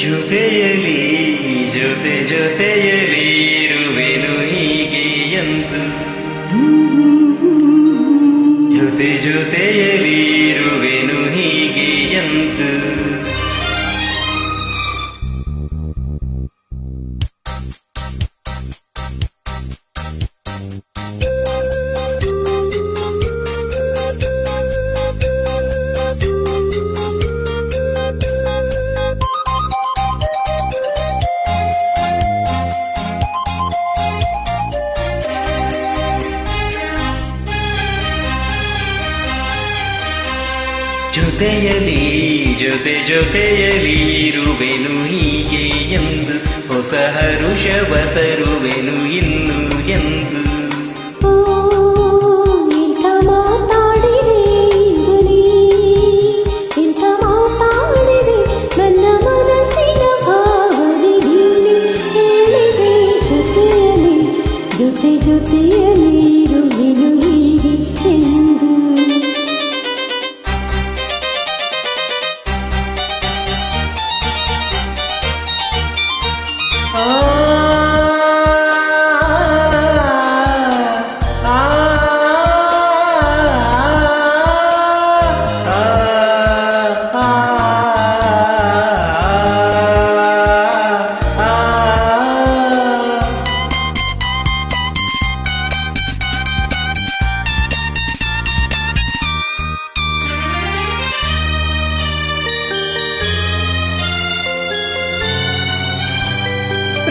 ಜೊತೆಯಲಿ ಜೊತೆ ಜೊತೆಯಲಿ ಇರುವೆನು ಹೀಗೆ ಎಂದು. ಜೊತೆ ಜೊತೆಯಲಿ ಜೊತೆಯಲಿ ಜೊತೆ ಜೊತೆಯಲಿ ಇರುವೆನು ಹೀಗೆ ಎಂದು ಹೊಸ ಹರುಷವ ತರುವೆನು ಇನ್ನು.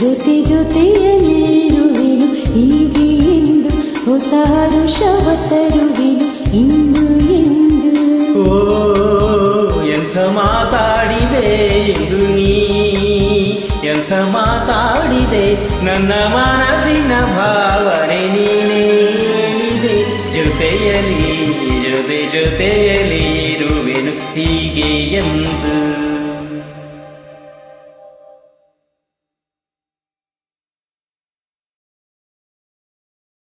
ಜೊತೆ ಜೊತೆಯಲ್ಲಿರುವೆನು ಹೀಗೆ ಎಂದು ಹೊಸ ಹರುಷವ ತರುವೆನು ಇಂದು ಎಂದು ಓ, ಎಂಥ ಮಾತಾಡಿದೆ ಇದು ನೀ? ಎಂಥ ಮಾತಾಡಿದೆ ನನ್ನ ಮನಸ್ಸಿನ ಭಾವನೆ ನೀನೇನಿದೆ? ಜೊತೆಯಲ್ಲಿ ಜೊತೆಯಲಿ ಜೊತೆ ಜೊತೆಯಲಿ ಇರುವೆನು ಹೀಗೆ ಎಂದು.